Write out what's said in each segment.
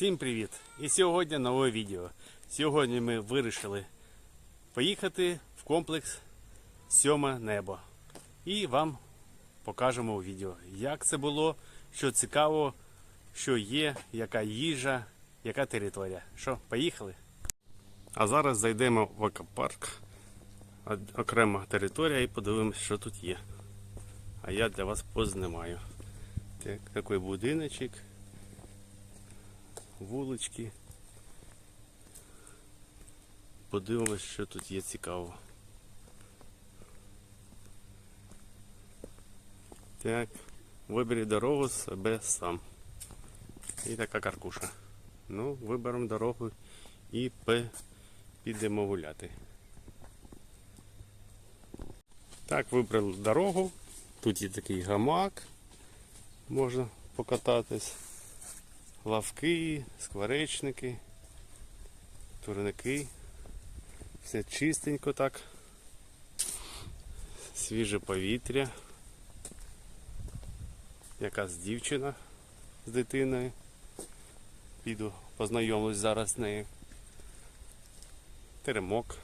Всім привіт! І сьогодні нове відео. Сьогодні ми вирішили поїхати в комплекс Сьоме небо. І вам покажемо у відео, як це було, що цікаво, що є, яка їжа, яка територія. Що, поїхали? А зараз зайдемо в аквапарк, окрема територія і подивимось, що тут є. А я для вас познімаю. Так, такий будиночок вулички. Подивимось, що тут є цікаво. Так, вибери дорогу себе сам. І така каркуша. Ну, виберемо дорогу і підемо гуляти. Так, вибрали дорогу. Тут є такий гамак. Можна покататись лавки, скворечники, турники. Все чистенько так. Свіже повітря. Якась дівчина з дитиною. Піду познайомлюсь зараз з нею. Теремок.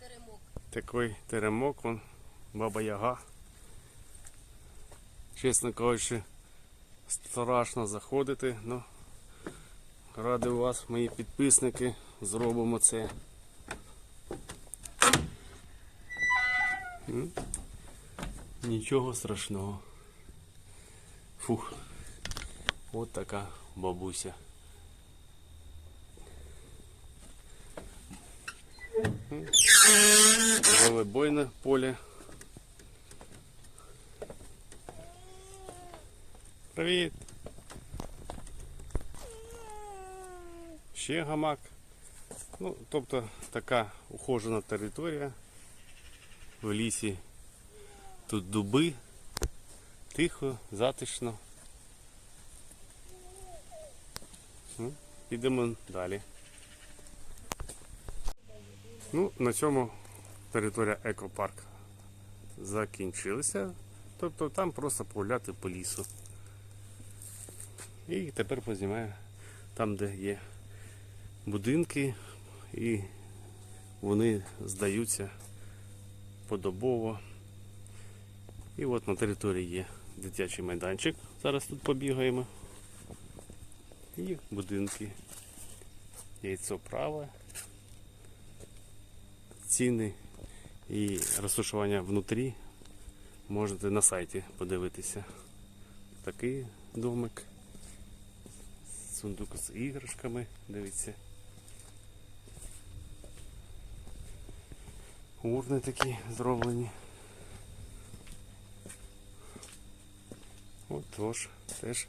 Теремок. Такий теремок, вон, баба Яга. Чесно кажучи, страшно заходити, ну ради вас, мої підписники, зробимо це. Нічого страшного. Фух. От така бабуся. волейбольне поле. Привіт. Ще гамак. Ну, тобто така ухожена територія в лісі. Тут дуби, тихо, затишно. Ну, підемо далі. Ну, на цьому територія екопарк закінчилася. Тобто там просто погуляти по лісу. І тепер познімаю там, де є будинки, і вони здаються подобово. І от на території є дитячий майданчик. Зараз тут побігаємо. І будинки. Яйцо праве ціни і розташування внутрі можете на сайті подивитися. Такий домик. Сундук з іграшками, дивіться. Урни такі зроблені. От тож, теж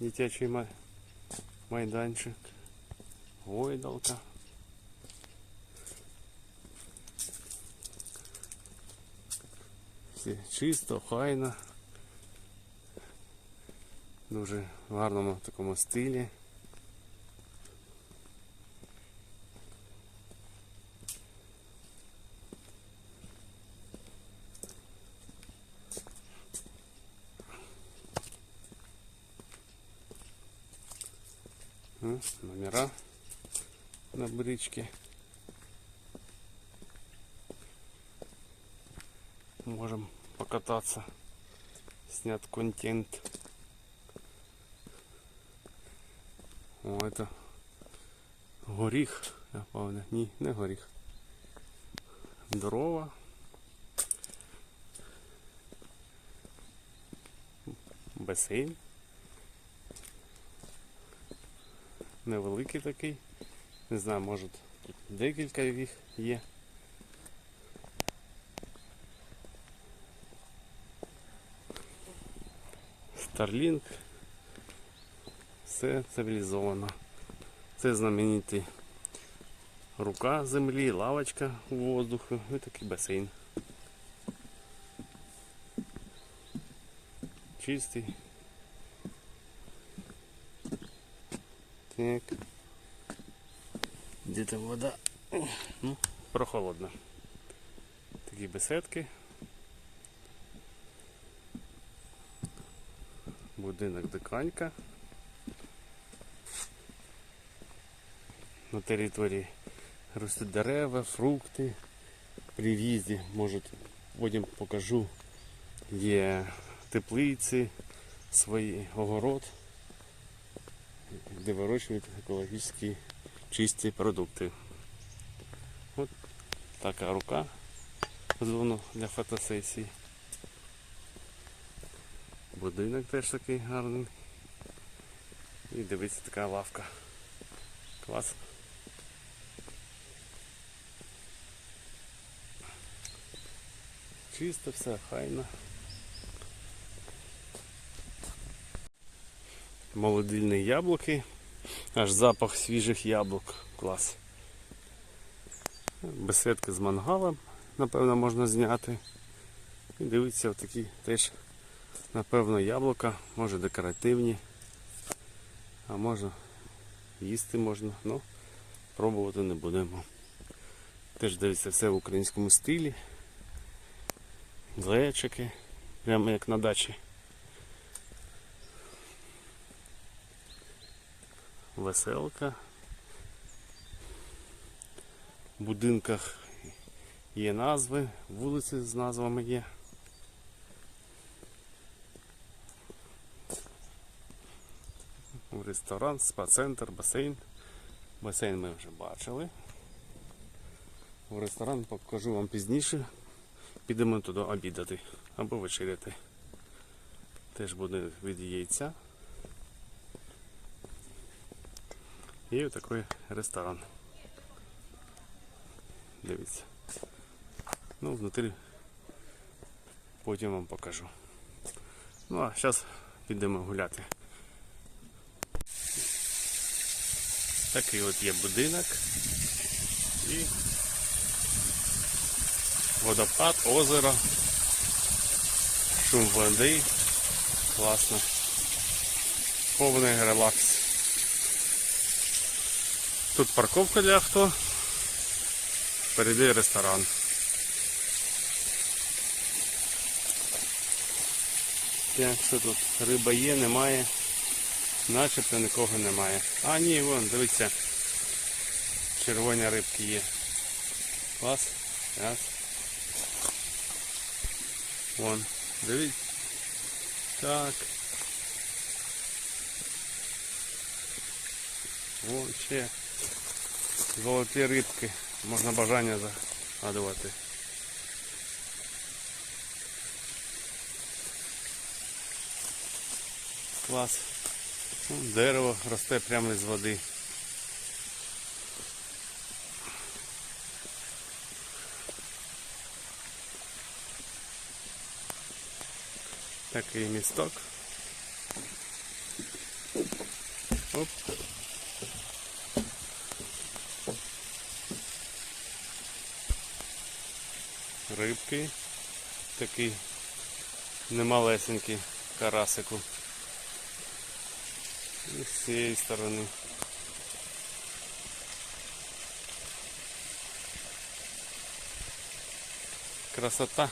дитячий май- майданчик. Гойдалка. Все чисто, файно. Дуже в гарному такому стилі. На бричке. Можем покататься, снят контент. О, это горіх, напевне. Ні, не горіх. Дрова. Басейн. Невеликий такий. Не знаю, може тут декілька їх є. Starlink. Все цивілізовано. Це знаменитий рука землі, лавочка у воздуху і такий басейн. Чистий. Так. Где-то вода? Ну, прохолодно. Такі беседки. Будинок диканька. На території ростуть дерева, фрукти. При в'їзді, може, потім покажу, є теплиці, свої огород, де вирощують екологічні чисті продукти. От така рука зона для фотосесії. Будинок теж такий гарний. І дивіться така лавка. Клас. Чисто все, хайно. Молодильні яблуки. Аж запах свіжих яблук. Клас. Беседки з мангалом, напевно, можна зняти. І дивіться, такі теж, напевно, яблука, може декоративні. А може їсти можна, ну пробувати не будемо. Теж дивіться все в українському стилі. Глечики, прямо як на дачі. Веселка. В будинках є назви, вулиці з назвами є. Ресторан, спа-центр, басейн. Басейн ми вже бачили. В ресторан покажу вам пізніше. Підемо туди обідати або вечеряти. Теж буде від яйця. І отакий ресторан. Дивіться. Ну, внутрі потім вам покажу. Ну а зараз підемо гуляти. Такий от є будинок. І водопад, озеро, шум води. Класно. Повний релакс. Тут парковка для авто. Впереди ресторан. Так, що тут? Риба є, немає. Начебто нікого немає. А ні, вон, дивіться. Червоні рибки є. Клас. Раз. Вон, дивіться. Так. Вон ще. Золоті рибки. Можна бажання загадувати. Клас. Ну, Дерево росте прямо з води. Такий місток. Оп. Рибки. Такий немалесенький карасику. І з цієї сторони. Красота.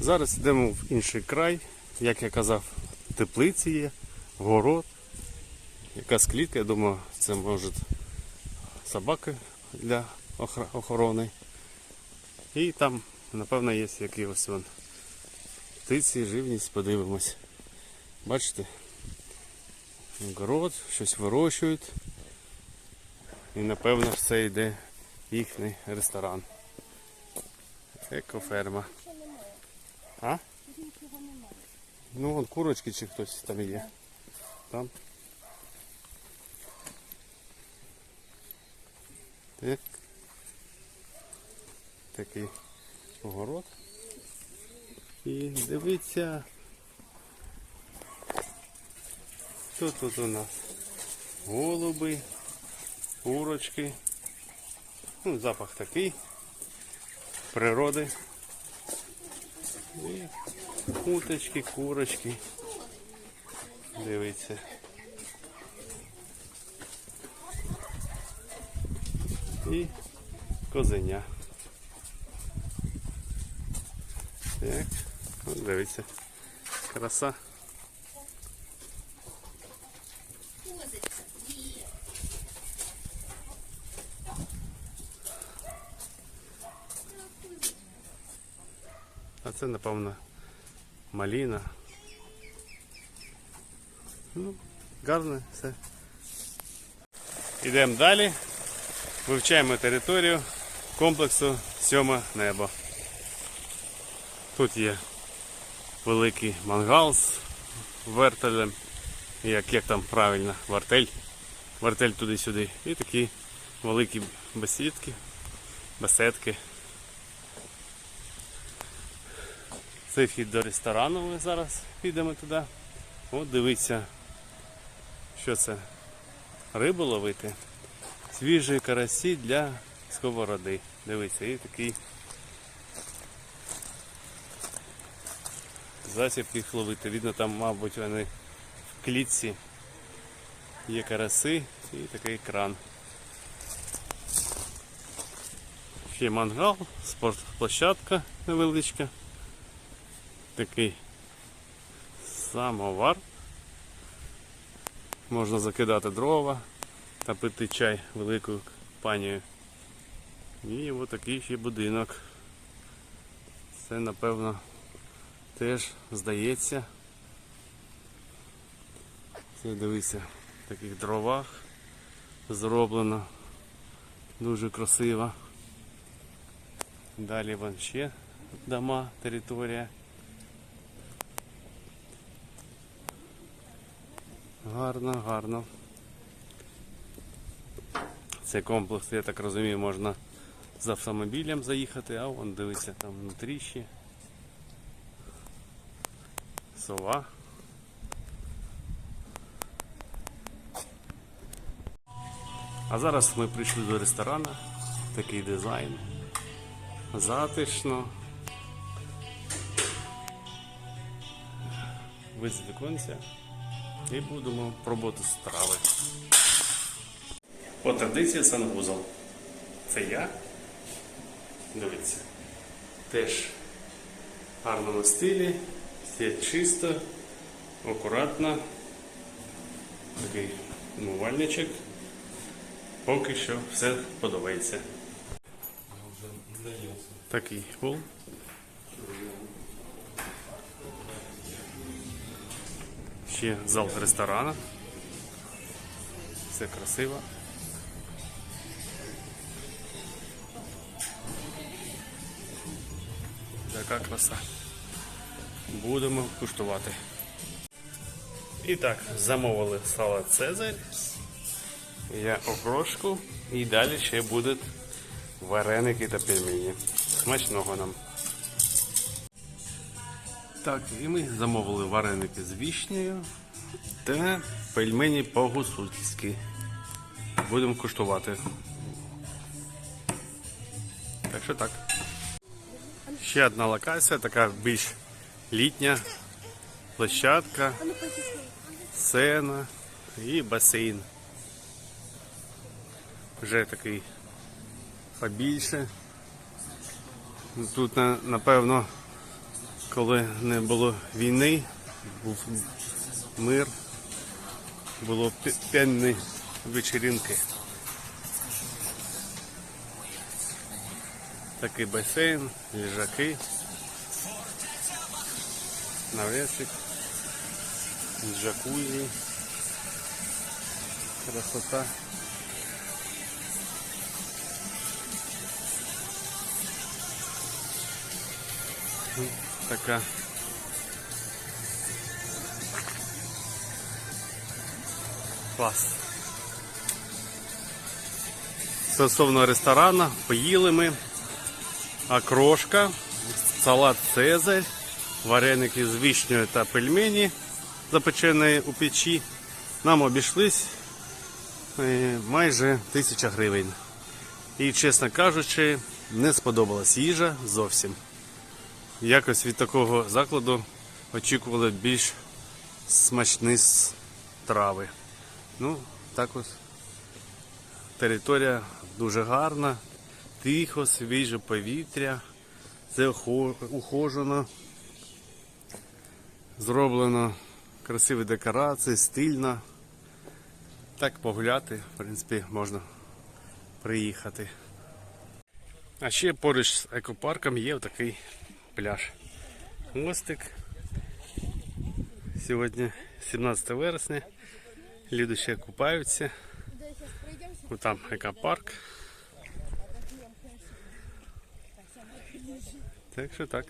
Зараз йдемо в інший край, як я казав, теплиці є, город, якась клітка, я думаю, це може собаки для охорони. І там, напевно, є якісь вон птиці, живність, подивимось. Бачите? Город, щось вирощують. І напевно це йде їхній ресторан. Екоферма. А? Ну вон курочки чи хтось там є. Там. Так. Такий огород. І дивіться. Що тут у нас? Голуби, курочки. Ну, запах такий. Природи. І уточки, курочки. Дивіться. І козеня. Так, от дивіться. Краса. А це, напевно, маліна. Ну, гарне все. Йдемо далі. Вивчаємо територію комплексу Сьоме небо. Тут є великий мангал з вертелем. Як, як там правильно, вартель. Вартель туди-сюди. І такі великі бесідки, беседки. Це вхід до ресторану. Ми зараз підемо туди. От дивіться, що це. Рибу ловити. Свіжі карасі для сковороди. Дивіться, і такий засіб їх ловити. Видно, там, мабуть, вони в клітці. Є караси і такий кран. Ще мангал, спортплощадка невеличка. Такий самовар. Можна закидати дрова та пити чай великою панією. І ось такий ще будинок. Це напевно теж здається. Це дивися, в таких дровах зроблено. Дуже красиво. Далі вон ще дома, територія. Гарно, гарно. Цей комплекс, я так розумію, можна з автомобілем заїхати, а вон дивиться там внутрі ще. Сова. А зараз ми прийшли до ресторану. Такий дизайн. Затишно. Вид з віконця. І будемо пробувати страви. По традиції санвузол. Це я. Дивіться. Теж в гарному стилі. Все чисто, акуратно. Такий умивальничок. Поки що все подобається. Такий пол. Ще зал ресторана. Все красиво. Така краса. Будемо куштувати. І так, замовили салат Цезарь. Я окрошку і далі ще будуть вареники та пельмені. Смачного нам. Так, і ми замовили вареники з вішнею та пельмені по-гусульськи. Будемо куштувати. Так що так. Ще одна локація, така більш літня площадка, сцена і басейн. Вже такий побільше. Тут напевно, коли не було війни, був мир, було пі- п'яні Такий басейн, лежаки, навесик, джакузі, красота. Ну, Така. Клас. Стосовно ресторану, поїли ми, окрошка, салат Цезарь, вареники з вишнею та пельмені, запечені у печі. Нам обійшлись е, майже тисяча гривень. І, чесно кажучи, не сподобалась їжа зовсім. Якось від такого закладу очікували більш смачні страви. Ну, так ось територія дуже гарна, тихо, свіже повітря. Ухо- ухожено. Зроблено красиві декорації, стильно. Так погуляти, в принципі, можна приїхати. А ще поруч з екопарком є такий пляж. Мостик. Сьогодні 17 вересня. Люди ще купаються. Там екопарк. Так що так.